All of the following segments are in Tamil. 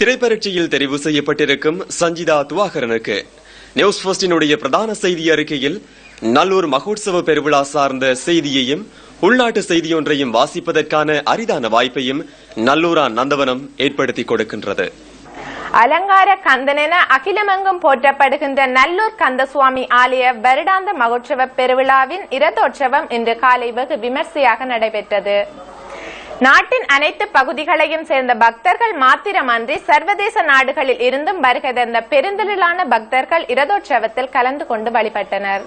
திரைப்பரட்சியில் தெரிவு செய்யப்பட்டிருக்கும் சஞ்சிதா துவாகரனுக்கு. நியூஸ் ஃபர்ஸ்டினுடைய பிரதான செய்தி அறிக்கையில் நல்லூர் மகோத்சவ பெருவிழா சார்ந்த செய்தியையும் உள்நாட்டு செய்தியொன்றையும் வாசிப்பதற்கான அரிதான வாய்ப்பையும் நல்லூரா நந்தவனம் ஏற்படுத்தி கொடுக்கின்றது. அலங்கார கந்தன் என அகிலமெங்கும் போற்றப்படுகின்ற நல்லூர் கந்தசுவாமி ஆலய வருடாந்த மகோற்சவ பெருவிழாவின் இரதோற்சவம் இன்று காலை வெகு விமர்சையாக நடைபெற்றது. நாட்டின் அனைத்து பகுதிகளையும் சேர்ந்த பக்தர்கள் மாத்திரமன்றி சர்வதேச நாடுகளில் இருந்தும் வருகை தந்த பெருந்திரளான பக்தர்கள் இரதோற்சவத்தில் கலந்து கொண்டு வழிபட்டனர்.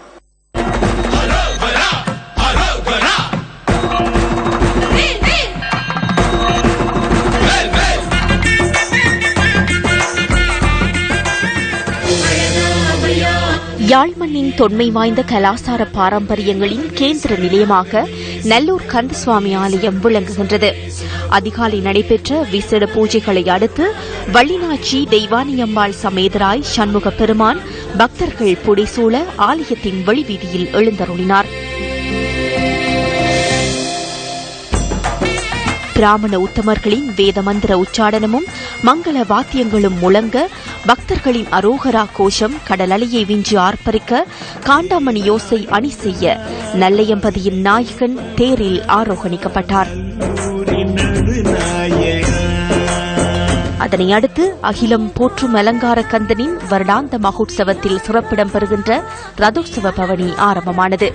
யாழ் மண்ணின் தொன்மை வாய்ந்த கலாசார பாரம்பரியங்களின் கேந்திர நிலையமாக நல்லூர் கந்தசுவாமி ஆலயம் விளங்குகின்றது. அதிகாலை நடைபெற்ற விசேட பூஜைகளை அடுத்து வள்ளினாச்சி தெய்வானியம்மாள் சமேதராய் சண்முக பெருமான் பக்தர்கள் புடைசூழ ஆலயத்தின் வெளிவீதியில் எழுந்தருளினார். பிராமண உத்தமர்களின் வேத மந்திர உச்சாடனமும் மங்கள வாத்தியங்களும் முழங்க பக்தர்களின் அரோகரா கோஷம் கடலலையை விஞ்சி ஆர்ப்பரிக்க காண்டாமணி யோசை அணி செய்ய நல்லையம்பதியின் நாயகன் தேரில் ஆரோகணிக்கப்பட்டார். அதனை அடுத்து அகிலம் போற்றும் அலங்கார கந்தனின் வருடாந்த மகோத்சவத்தில் சிறப்பிடம் பெறுகின்ற ரதோற்சவ பவனி ஆரம்பமானது.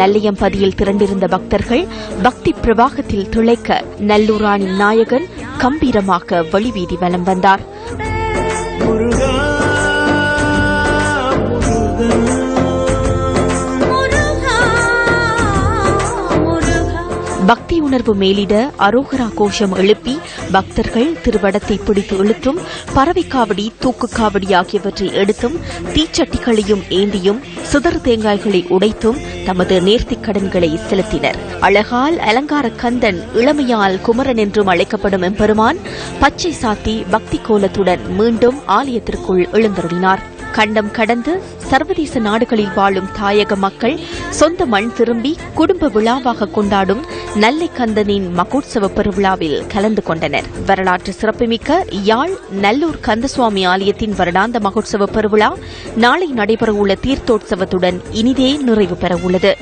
நல்லையம்பதியில் திரண்டிருந்த பக்தர்கள் பக்தி பிரவாகத்தில் திளைக்க நல்லூராணி நாயகன் கம்பீரமாக வழிவீதி வலம் வந்தார். உணர்வு மேலிட அரோகரா கோஷம் எழுப்பி பக்தர்கள் திருவடத்தை பிடித்து இழுத்தும் பறவைக்காவடி தூக்குக்காவடி ஆகியவற்றை எடுத்தும் தீச்சட்டிகளையும் ஏந்தியும் சிதறு தேங்காய்களை உடைத்தும் தமது நேர்த்திக் கடன்களை செலுத்தினர். அழகால் அலங்கார கந்தன் இளமையால் குமரன் என்றும் அழைக்கப்படும் எம்பெருமான் பச்சை சாத்தி பக்தி கோலத்துடன் மீண்டும் ஆலயத்திற்குள் எழுந்தருளினார். கண்டம் கடந்து சர்வதேச நாடுகளில் வாழும் தாயக மக்கள் சொந்த மண் திரும்பி குடும்ப விழாவாக கொண்டாடும் நல்லை மகோத்சவ பெருவிழாவில் கலந்து கொண்டனர். வரலாற்று சிறப்புமிக்க யாழ் நல்லூர் கந்தசுவாமி ஆலயத்தின் வருடாந்த மகோத்சவ பெருவிழா நாளை நடைபெறவுள்ள தீர்த்தோற்சவத்துடன் இனிதே நிறைவு பெறவுள்ளது.